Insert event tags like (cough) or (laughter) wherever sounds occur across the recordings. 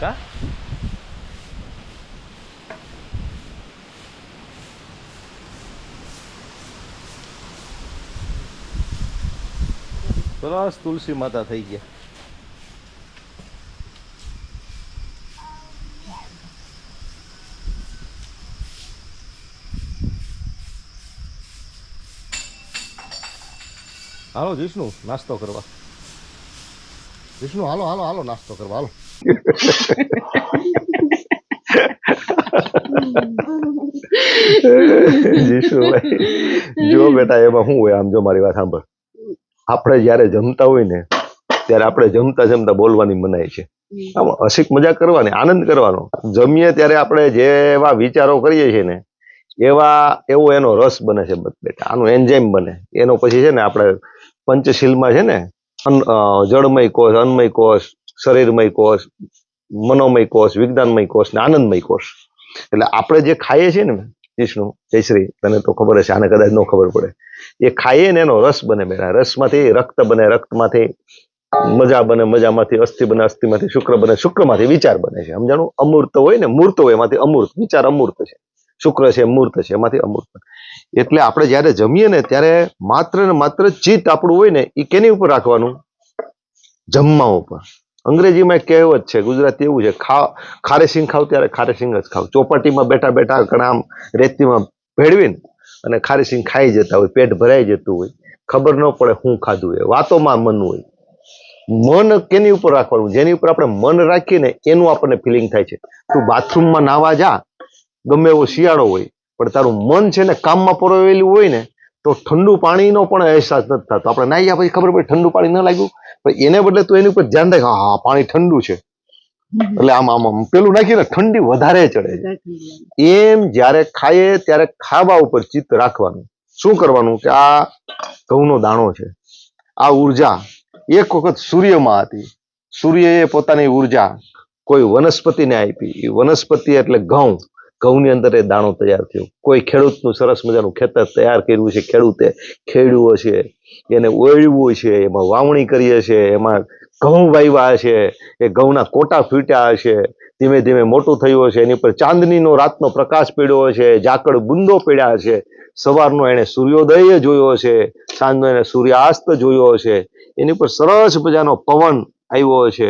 કા સરસ તુલસી માતા થઈ ગયા હાલો જીષ્ણુ નાસ્તો કરવા વિષ્ણુ હાલો હાલો હાલો નાસ્તો કરવા હાલો જો બેટા, એમાં શું હોય આમ જો મારી વાત સાંભળ. આપણે જ્યારે જમતા હોય ને, ત્યારે આપણે જમતા જમતા બોલવાની મનાય છે. આમ હસીક મજા કરવાની, આનંદ કરવાનો. જમીએ ત્યારે આપણે જેવા વિચારો કરીએ છીએ ને, એવા, એવો એનો રસ બને છે બેટા, આનું એન્જાઇમ બને. એનો પછી છે ને આપણે પંચશીલમાં છે ને જળમય કોષ, અન્મય કોષ શરીરમય કોષ, મનોમય કોષ, વિજ્ઞાનમય કોષ ને આનંદમય કોષ. એટલે આપણે જે ખાઈએ છીએ ને વિષ્ણુ, જયશ્રી, તને તો ખબર હશે, આને કદાચ ન ખબર પડે. એ ખાઈએ ને એનો રસ બને બેટા રસમાંથી રક્ત બને, રક્તમાંથી મજા બને, મજામાંથી અસ્થિ બને, અસ્થિમાંથી શુક્ર બને. શુક્રમાંથી વિચાર બને છે. સમજાણું? અમૂર્ત હોય ને મૂર્ત હોય, એમાંથી અમૂર્ત. વિચાર અમૂર્ત છે. શુક્ર છે, મૂર્ત છે, એમાંથી અમૂર્ત. એટલે આપણે જ્યારે જમીએ ને ત્યારે માત્ર ને માત્ર ચિત્ત આપણું હોય ને એ કેની ઉપર રાખવાનું? જમવા ઉપર. અંગ્રેજીમાં એક કહેવત છે, ગુજરાતી એવું છે, ખા, ખારે સિંગ ખાવ ત્યારે ખારે સિંગ જ ખાવ. ચોપાટીમાં બેઠા બેઠા ઘણા રેતીમાં ભેળવીને અને ખારી ખાઈ જતા હોય, પેટ ભરાઈ જતું હોય. ખબર ન પડે શું ખાધું એ. વાતોમાં મન હોય. મન કેની ઉપર રાખવાનું? જેની ઉપર આપણે મન રાખીએ ને એનું આપણને ફિલિંગ થાય છે. તું બાથરૂમમાં નાવા જા. ગમે એવો શિયાળો હોય, પણ તારું મન છે ને કામમાં પરોવેલું હોય ને તો ઠંડુ પાણીનો પણ અહેસાસ નથી થતો. આપણે નાહી ગયા પછી ખબર પડે ઠંડુ પાણી ન લાગ્યું. પણ એને બદલે તું એની ઉપર ધ્યાન રાખ. હા પાણી ઠંડુ છે. એટલે આમ આમ આમ પેલું નાખીને ઠંડી વધારે ચડે છે. એમ જ્યારે ખાઈએ ત્યારે ખાવા ઉપર ચિત્ત રાખવાનું. શું કરવાનું? કે આ ઘઉંનો દાણો છે. આ ઊર્જા. એક વખત સૂર્યમાં હતી. સૂર્યએ પોતાની ઊર્જા કોઈ વનસ્પતિને આપી. એ વનસ્પતિ એટલે ઘઉં. ઘઉંની અંદર એ દાણો તૈયાર થયો. કોઈ ખેડૂતનું સરસ મજાનું ખેતર તૈયાર કર્યું છે, ખેડૂતે ખેડ્યું છે એને ઓળવું છે એમાં વાવણી કરીએ છે એમાં ઘઉં વાવ્યા છે એ ઘઉંના કોટા ફૂટ્યા છે ધીમે ધીમે મોટું થયું છે એની પર ચાંદનીનો રાતનો પ્રકાશ પડ્યો છે ઝાકળ બુંદો પડ્યા છે સવારનો એણે સૂર્યોદય જોયો છે સાંજનો એને સૂર્યાસ્ત જોયો છે એની પર સરસ મજાનો પવન આવ્યો છે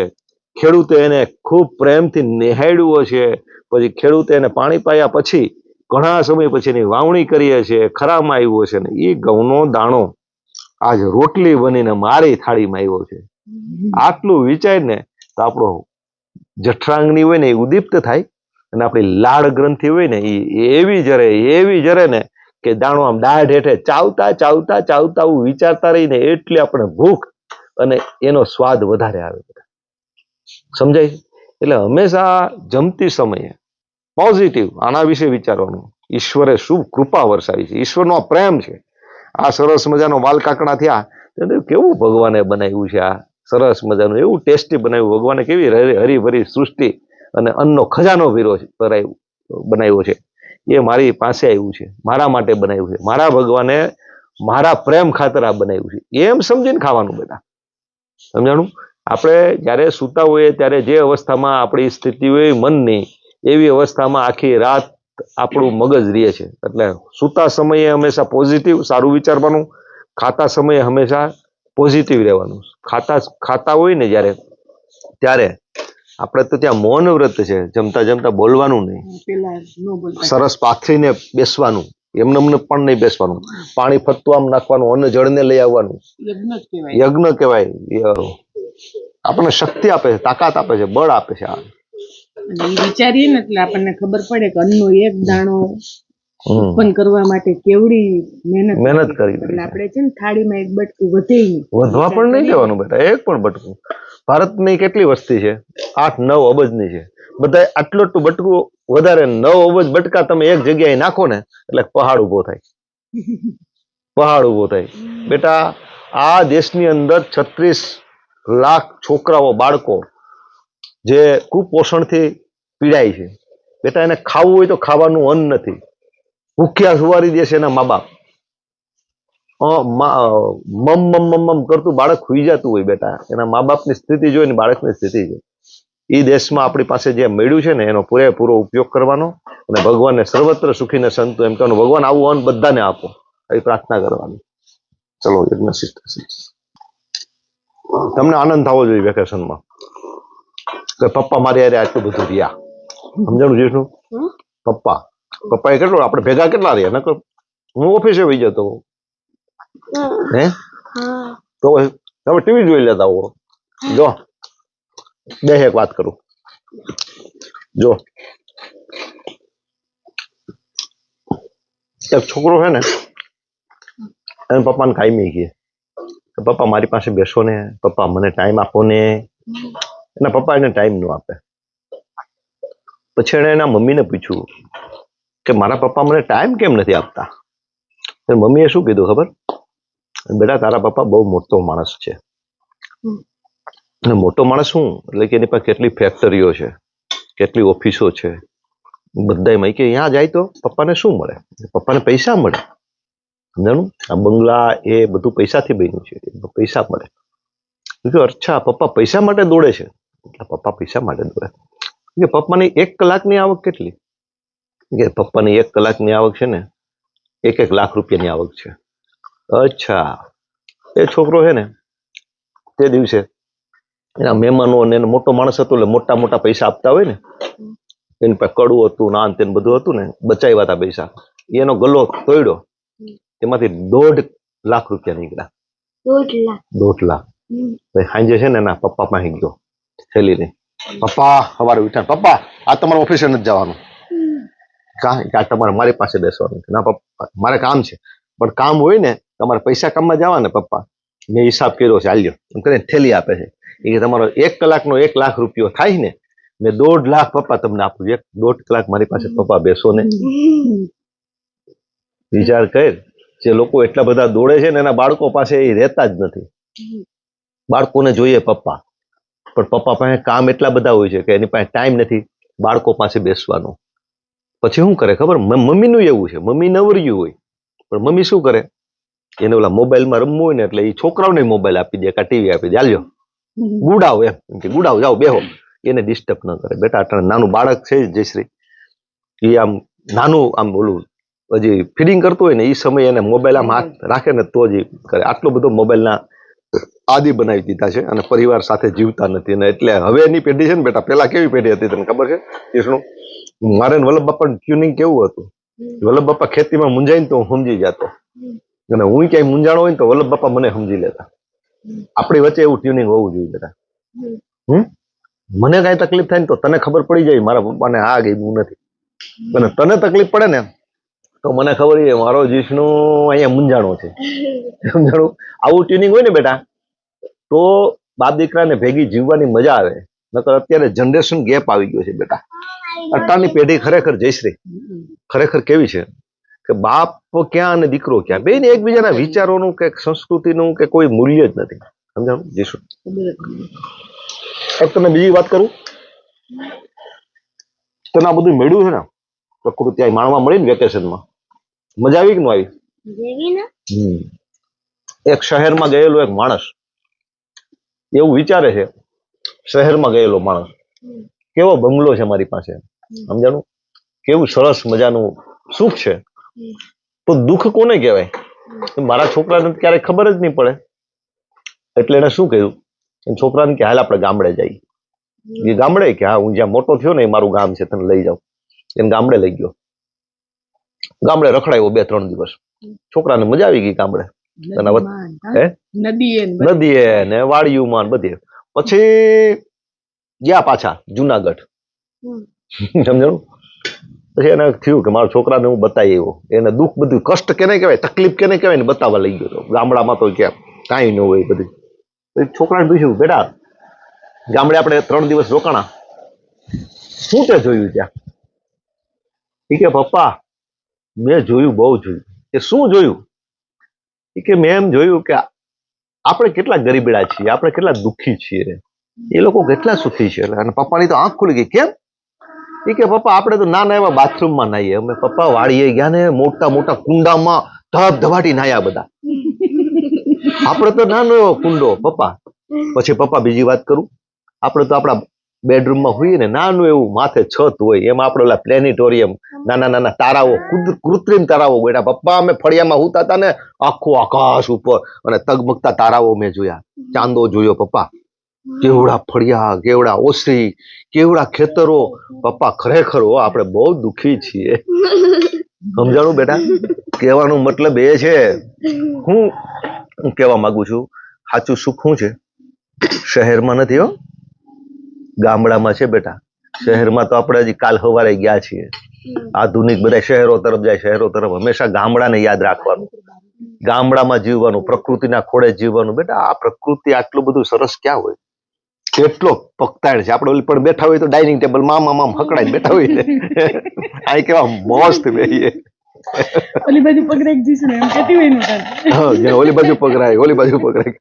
ખેડૂતે એને ખૂબ પ્રેમથી નિહાળ્યો છે પછી ખેડૂતે એને પાણી પાયા પછી ઘણા સમય પછી એની વાવણી કરીએ છીએ, ખરામાં આવ્યો છે ને એ ઘઉંનો દાણો આજ રોટલી બનીને મારી થાળીમાં આવ્યો છે. આટલું વિચારીને તો આપણો જઠરાંગની હોય ને એ ઉદીપ્ત થાય અને આપણી લાળ ગ્રંથિ હોય ને એ એવી જરે એવી જરે ને કે દાણો આમ દાઢ હેઠે ચાવતા ચાવતા ચાવતા આવું વિચારતા રહીને એટલી આપણે ભૂખ અને એનો સ્વાદ વધારે આવે. સમજાય એટલે હંમેશા જમતી સમયે પોઝિટિવ આના વિશે વિચારવાનું. ઈશ્વરે શું કૃપા વરસાવી છે. ઈશ્વરનો પ્રેમ છે. આ સરસ મજાનો વાલ કાકડા થયા. કેવું ભગવાને બનાવ્યું છે આ? સરસ મજાનું એવું ટેસ્ટી બનાવ્યું. ભગવાને કેવી હરી- હરીભરી સૃષ્ટિ અને અન્નનો ખજાનો છે બનાવ્યો છે. એ મારી પાસે આવ્યું છે. મારા માટે બનાવ્યું છે. મારા ભગવાને મારા પ્રેમ ખાતર આ બનાવ્યું છે. એમ સમજીને ખાવાનું બધા. સમજાણું? આપણે જ્યારે સૂતા હોઈએ ત્યારે જે અવસ્થામાં આપણી સ્થિતિ હોય મનની એવી અવસ્થામાં આખી રાત આપણું મગજ રહે છે. એટલે સૂતા સમયે હંમેશા પોઝિટિવ સારું વિચારવાનું ખાતા સમયે હંમેશા પોઝિટિવ રહેવાનું. ખાતા ખાતા હોય ને જ્યારે ત્યારે આપણે તો ત્યાં મૌન વ્રત છે જમતા જમતા બોલવાનું નહીં. સરસ પાથરીને બેસવાનું. એમને એમને પણ નહીં બેસવાનું. પાણી ફરતું આમ નાખવાનું અન્ન જળને લઈ આવવાનું. યજ્ઞ કહેવાય. યજ્ઞ કહેવાય. ય- આપણને શક્તિ આપે છે તાકાત આપે છે બળ આપે છે આ. વિચારીએ ને એટલે આપણને ખબર પડે કે અન્નનો એક દાણો ઉત્પન્ન કરવા માટે કેવડી મહેનત મહેનત કરી એટલે આપણે છે ને થાળીમાં એક બટકું વધે વધવા પણ નહીં જવાનું બેટા એક પણ બટકું. ભારતની કેટલી વસ્તી છે? આઠ નવ અબજની છે. બધા આટલું આટલું બટકું વધારે નવ અબજ બટકા તમે એક જગ્યાએ નાખો ને એટલે પહાડ ઊભો થાય. (laughs) પહાડ ઊભો થાય. બેટા આ દેશની અંદર છત્રીસ લાખ છોકરાઓ, બાળકો જે કુપોષણથી પીડાય છે. બેટા, એને ખાવું હોય તો ખાવાનું અન્ન નથી. ભૂખ્યા સુવારી દે છે એના મા બાપ મમ મમ મમ મમ કરતું બાળક હુઈ જતું હોય બેટા. એના મા બાપની સ્થિતિ જોઈને બાળકની સ્થિતિ છે એ દેશમાં આપણી પાસે જે મળ્યું છે ને, એનો પૂરેપૂરો ઉપયોગ કરવાનો અને ભગવાનને સર્વત્ર સુખીને સંતો એમ કહેવાનું, ભગવાન, આવું અન્ન બધાને આપો. એ પ્રાર્થના કરવાની. ચલો, યજ્ઞ સિદ્ધ. તમને આનંદ થવો જોઈએ વેકેશનમાં કે પપ્પા મારી યારે આટલું બધું રહ્યા. સમજાણું જીષ્ણુ પપ્પા પપ્પા. એ કેટલો આપણે ભેગા કેટલા રહ્યા? નકર હું ઓફિસે વહી જતો. હે? તો તમે ટીવી જોઈ લેતા હો. જો. બે એક વાત કરું. જો. એક છોકરો છે ને એને પપ્પાને કાયમી કહે કે પપ્પા મારી પાસે બેસો ને, પપ્પા મને ટાઈમ આપો ને. એના પપ્પા એને ટાઈમ ન આપે. પછી એણે એના મમ્મીને પૂછ્યું કે મારા પપ્પા મને ટાઈમ કેમ નથી આપતા? મમ્મીએ શું કીધું ખબર? બેટા, તારા પપ્પા બહુ મોટો માણસ છે. અને મોટો માણસ શું? એટલે કે એની પાસે કેટલી ફેક્ટરીઓ છે, કેટલી ઓફિસો છે. બધાયમાં કે ત્યાં જાય તો? પપ્પાને શું મળે? પપ્પાને પૈસા મળે? સમજાણું? આ બંગલા એ બધું પૈસાથી બન્યું છે. પૈસા મળે. મેં અચ્છા પપ્પા પૈસા માટે દોડે છે. પપ્પા પૈસા માટે દોડે. કે પપ્પાની એક કલાકની આવક કેટલી? કે પપ્પાની એક કલાકની આવક છે ને, એક એક લાખ રૂપિયાની આવક છે. અચ્છા. એ છોકરો છે ને, તે દિવસે એના મહેમાનો અને એનો મોટો માણસ હતો એટલે મોટા મોટા પૈસા આપતા હોય ને, એની પાસે કડું હતું નાન તેન બધું હતું ને, બચાવ્યા હતા પૈસા. એનો ગલ્લો તોડ્યો. એમાંથી દોઢ લાખ રૂપિયા નીકળ્યા. દોઢ લાખ. દોઢ લાખ. પછી સાંજે છે ને એના પપ્પા પાસે ગયો. થેલીને. પપ્પા સવારે ઉઠ્યા. પપ્પા આ તમારે ઓફિસે નથી જવાનું. કા આ તમારે મારી પાસે બેસવાનું ના પપ્પા મારે કામ છે. પણ કામ હોય ને તમારે પૈસા કામમાં જવા ને પપ્પા. મેં હિસાબ કર્યો છે હાલ્યો એમ કરીને થેલી આપે છે. એ કે તમારો એક કલાકનો એક લાખ રૂપિયો થાય ને મેં દોઢ લાખ પપ્પા તમને આપું. એક દોઢ કલાક મારી પાસે પપ્પા બેસો ને. વિચાર કર. જે લોકો એટલા બધા દોડે છે ને એના બાળકો પાસે એ રહેતા જ નથી. બાળકોને જોઈએ પપ્પા. પણ પપ્પા પાસે કામ એટલા બધા હોય છે કે એની પાસે ટાઈમ નથી બાળકો પાસે બેસવાનો. પછી શું કરે ખબર? મમ્મીનું એવું છે મમ્મી નવર્યું હોય. પણ મમ્મી શું કરે? એને ઓલા મોબાઈલમાં રમવું હોય ને એટલે એ છોકરાઓને મોબાઈલ આપી દે કા ટીવી આપી દે. હાલ્યો. ગુડાવ એમ કે ગુડાવ જાઓ બેહો. એને ડિસ્ટર્બ ન કરે. બેટા નાનું બાળક છે જયશ્રી. એ આમ નાનું આમ ઓલું હજી ફીડિંગ કરતું હોય ને એ સમયે એને મોબાઈલ આમ હાથ રાખે ને તો જ કરે. આટલો બધો મોબાઈલના આદિ બનાવી દીધા છે અને પરિવાર સાથે જીવતા નથી અને એટલે હવે એની પેઢી છે ને બેટા પેલા કેવી પેઢી હતી તને ખબર છે? કૃષ્ણ મારે વલ્લભ બાપાનું ટ્યુનિંગ કેવું હતું? વલ્લભ બાપા ખેતીમાં મૂંઝાઈને તો હું સમજી જતો. અને હું ક્યાંય મૂંઝાણો હોય ને તો વલ્લભ બાપા મને સમજી લેતા. આપણી વચ્ચે એવું ટ્યુનિંગ હોવું જોઈએ બેટા. હમ. મને કાંઈ તકલીફ થાય ને તો તને ખબર પડી જાય મારા પપ્પાને આ ગયું નથી. અને તને તકલીફ પડે ને તો મને ખબર છે, મારો જીષ્ણુ અહીંયા મૂંઝાણો છે. સમજાણું? આવું ટ્યુનિંગ હોય ને બેટા, તો બાપ દીકરાને ભેગી જીવવાની મજા આવે. નકર અત્યારે જનરેશન ગેપ આવી ગયો છે બેટા. અત્યારની પેઢી ખરેખર જયશ્રી, ખરેખર કેવી છે? કે બાપ ક્યાં અને દીકરો ક્યાં? બે ને એકબીજાના વિચારોનું કે સંસ્કૃતિનું કે કોઈ મૂલ્ય જ નથી. સમજાણું? જીશું એક તમને બીજી વાત કરું? તને આ બધું મળ્યું છે ને? પ્રકૃતિ માણવા મળી ને વેકેશનમાં? મજા આવી કે ન આવી? એક શહેરમાં ગયેલો એક માણસ. એવું વિચારે છે શહેરમાં ગયેલો માણસ. કેવો બંગલો છે મારી પાસે? સમજાણું? કેવું સરસ મજાનું સુખ છે. તો દુઃખ કોને કહેવાય? મારા છોકરાને ક્યારેય ખબર જ નહીં પડે. એટલે એને શું કહ્યું? છોકરાને કે હાલ આપણે ગામડે જઈએ. એ ગામડે કે હા હું જ્યાં મોટો થયો ને એ મારું ગામ છે તને લઈ જાઉં. એને ગામડે લઈ ગયો. ગામડે રખડાયો બે ત્રણ દિવસ. છોકરાને મજા આવી ગઈ ગામડે. અને નદી એ ને બધું. નદીએ ને વાડિયુંમાં બધે. પછી ગયા પાછા જુનાગઢ. સમજણું? પછી એને થયું કે મારા છોકરાને હું બતાવી આવ્યો. એને દુઃખ બધું કષ્ટ કેને કહેવાય તકલીફ કેને કહેવાય ને બતાવવા લઈ ગયો ગામડામાં તો ક્યાં કાંઈ ન હોય બધું. પછી છોકરાને પૂછ્યું બેટા ગામડે આપણે ત્રણ દિવસ રોકાણા. શું તે જોયું ત્યાં? ઠીક પપ્પા મેં જોયું, બહુ જોયું. કે શું જોયું? કે મેં એમ જોયું કે આપણે કેટલા ગરીબડા છીએ, આપણે કેટલા દુઃખી છીએ. એ લોકો કેટલા સુખી છે. અને પપ્પાની તો આંખ ખુલી ગઈ. કેમ? એ કે પપ્પા, આપણે તો નાના એવા બાથરૂમમાં નાહીએ. અમે પપ્પા વાળીએ ગયા ને, મોટા મોટા કુંડામાં ધબ ધબાટી નાયા બધા. આપણે તો નાનો એવો કુંડો, પપ્પા. પછી પપ્પા બીજી વાત કરું. આપણે તો આપણા બેડરૂમમાં હોઈએ ને નાનું એવું માથે છત હોય એમાં આપણે ઓલા પ્લેનેટોરિયમ નાના નાના તારાઓ કૃત્રિમ તારાઓ બેટા પપ્પા અમે ફળિયામાં હુતા હતા ને આખું આકાશ ઉપર અને તગમગતા તારાઓ મેં જોયા. ચાંદો જોયો પપ્પા. કેવડા ફળિયા કેવડા ઓસરી કેવડા ખેતરો. પપ્પા ખરેખર હો આપણે બહુ દુખી છીએ. સમજાણું બેટા? (laughs) કહેવાનો મતલબ એ છે હું હું કહેવા માંગુ છું સાચું સુખ શું છે? શહેરમાં નથી હો. ગામડામાં છે બેટા. શહેરમાં તો આપણે હજી કાલ સવારે ગયા છીએ. આધુનિક બધા શહેરો તરફ જાય શહેરો તરફ. હંમેશા ગામડાને યાદ રાખવાનું. ગામડામાં જીવવાનું પ્રકૃતિના ખોળે જીવવાનું. બેટા આ પ્રકૃતિ આટલું બધું સરસ ક્યાં હોય? કેટલો પકતાણ છે. આપણે ઓલી પણ બેઠા હોય તો ડાઇનિંગ ટેબલ મામ આમ હકડાઈને બેઠા હોય. (laughs) આ કેવા મસ્ત બેહીએ. ઓલી બાજુ પકડાઈ જઈશું એમ કેતી હોયનું ઓલી બાજુ પકડાય ઓલી બાજુ પકડાય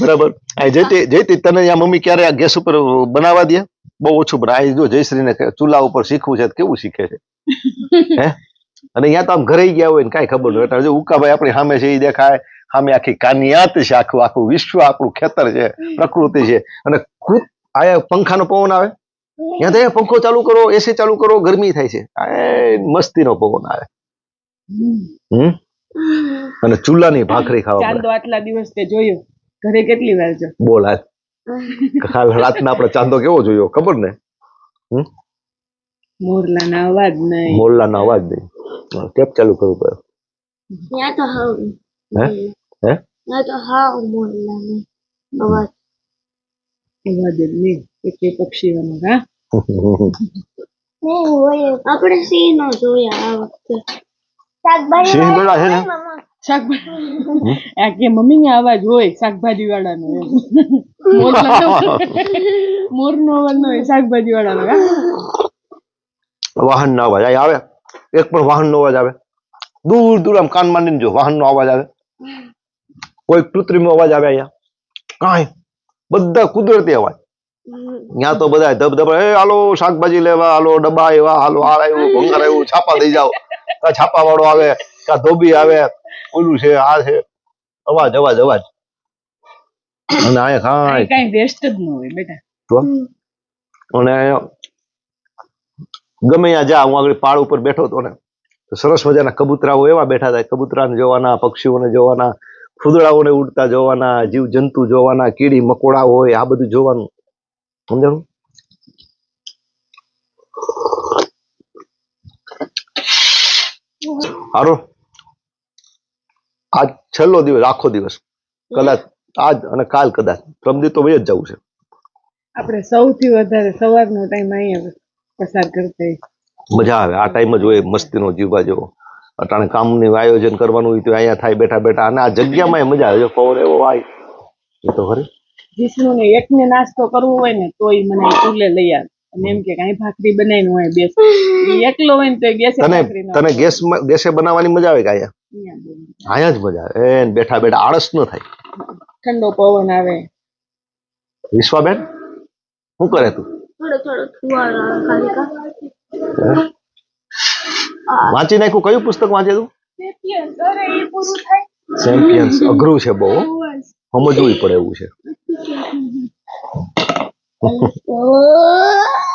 બરાબર. જયતી જયતી તને આ મમ્મી ક્યારે આ ગેસ ઉપર બનાવવા દે? બહુ ઓછું બનાવે જો જયશ્રીને ચૂલા ઉપર શીખવું છે કેવું શીખે છે? અને અહીંયા તો આમ ઘરે ગયા હોય ને કાંઈ ખબર નહીં એટલે જો ઉકાભાઈ આપણી સામે છે એ દેખાય. સામે આખી કાનિયાત છે, આખું આખું વિશ્વ, આપણું ખેતર છે, પ્રકૃતિ છે. અને કૃત, આયા પંખાનો પવન આવે? ત્યાં પંખો ચાલુ કરો એસી ચાલુ કરો, ગરમી થાય છે. મસ્તીનો પવન આવે. હમ? અને ચૂલાની ભાખરી ખાવા ચાંદો આટલા દિવસ તે જોયો. ઘરે કેટલી વાર જો. બોલ હાલ. કાલ રાતના આપણે ચાંદો કેવો જોયો? ખબર ને? મોરલાના અવાજ નહીં. મોરલાનો અવાજ નહીં. ટેપ ચાલુ કરવું પડે ત્યાં તો હાવ. હે? હે? ત્યાં તો હાવ મોરલા ને અવાજ. અવાજ જ નહીં. એટલે પક્ષીઓનો હા? આપણે સિંહ નો જોયા આ વખતે. શાકભાજી બેડા છે ને? શાકભાજી. આ કે મમ્મી ને અવાજ હોય શાકભાજી વાળાનો મોર નો અવાજ. ન હોય શાકભાજી વાળાનો વાહન નો અવાજ. આવે. એક પણ વાહન નો અવાજ આવે. દૂર દૂર આમ કાન માંડીને જો વાહન નો અવાજ આવે. કોઈ કૃત્રિમ અવાજ આવે અહીંયા. કાંઈ. બધા કુદરતી અવાજ. ત્યાં તો બધા ધબધબા એ હાલો શાકભાજી લેવા હાલો ડબ્બા એવા હાલો આ આવ્યું ભંગાર આવ્યું છાપા દઈ જાઓ. કા છાપા વાળો આવે કા ધોબી આવે ઓલું છે આ છે. અવાજ અવાજ અવાજ. અને અહીંયા ખાય. કઈ વેસ્ટ જ ન હોય બેટા. અને ગમે ત્યાં જા હું આગળ પાડ ઉપર બેઠો તો ને તો સરસ મજાના કબૂતરાઓ એવા બેઠા હતા કબૂતરાને જોવાના પક્ષીઓને જોવાના ફૂદડાઓને ઉડતા જોવાના જીવ જંતુ જોવાના કીડી મકોડા હોય આ બધું જોવાનું. સમજાણું? હારો. આજ છેલ્લો દિવસ આખો દિવસ. કદાચ આજ અને કાલ કદાચ. પ્રમદી તો વહી જ જવું છે. આપણે સૌથી વધારે સવારનો ટાઈમ અહીંયા પસાર કરતા. મજા આવે. આ ટાઈમ જ હોય મસ્તીનો જીવવા જેવો. અટાણે કામનું આયોજન કરવાનું હોય તો અહીંયા થાય બેઠા બેઠા. અને આ જગ્યામાં મજા આવે. પવન એવો આય એ તો ખરી. વિષ્ણુને એકને નાસ્તો કરવો હોય ને તોય મને ચૂલે લઈ આવે. અને એમ કે કાંઈ ભાખરી બનાવીને હોય બેસ. એકલો હોય ને તોય ગેસે તને તને ગેસ ગેસે બનાવવાની મજા આવે કે અહીંયા અહીંયા જ મજા આવે. એ બેઠા બેઠા આળસ ન થાય. ઠંડો પવન આવે. વિશ્વાબેન શું કરે તું? થોડો થોડો ફુવારો આવે ખાલી કા. વાંચી નાખ્યું? કયું પુસ્તક વાંચે તું? અરે એ પૂરું થાય. ચેમ્પિયન્સ અઘરું છે બહુ સમજવું પડે એવું છે. Is so.